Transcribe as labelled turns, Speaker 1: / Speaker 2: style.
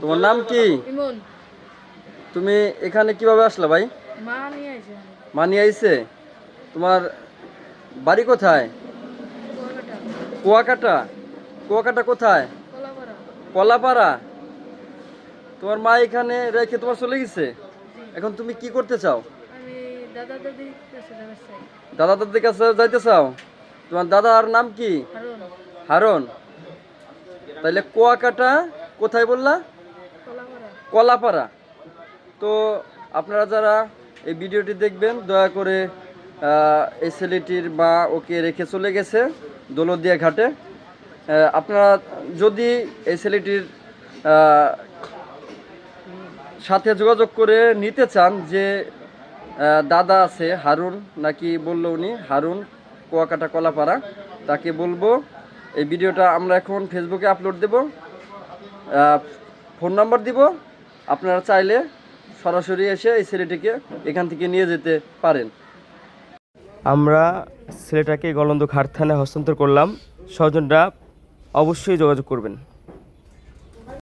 Speaker 1: তোমার নাম কি? তুমি এখানে কীভাবে আসলা ভাই? মানি আইছে। তোমার বাড়ি কোথায়?
Speaker 2: কুয়াকাটা।
Speaker 1: কুয়াকাটা? কোথায়?
Speaker 2: কলাপাড়া।
Speaker 1: তোমার মা এখানে রেখে তোমার চলে গেছে? এখন তুমি কি করতে চাও?
Speaker 2: দাদা
Speaker 1: দাদির কাছে যাইতে চাও? তোমার দাদার নাম কি?
Speaker 2: হারুন।
Speaker 1: হারন। তাইলে কুয়াকাটা কোথায় বললা?
Speaker 2: কলাপাড়া।
Speaker 1: তো আপনারা যারা এই ভিডিওটি দেখবেন, দয়া করে এই ছেলেটির মা ওকে রেখে চলে গেছে দৌলতদিয়া ঘাটে। আপনারা যদি এই ছেলেটির সাথে যোগাযোগ করে নিতে চান যে দাদা আছে, হারুন নাকি বলল উনি, হারুন কুয়াকাটা কলাপাড়া, তাকে বলব, এই ভিডিওটা আমরা এখন ফেসবুকে আপলোড দেব। ফোন নাম্বার দিব আপনারা চাইলে সরাসরি এসে এই ছেলেটিকে এখান থেকে নিয়ে যেতে পারেন। আমরা ছেলেটাকে গলন্দ থানায় হস্তান্তর করলাম। স্বজনরা অবশ্যই যোগাযোগ করবেন।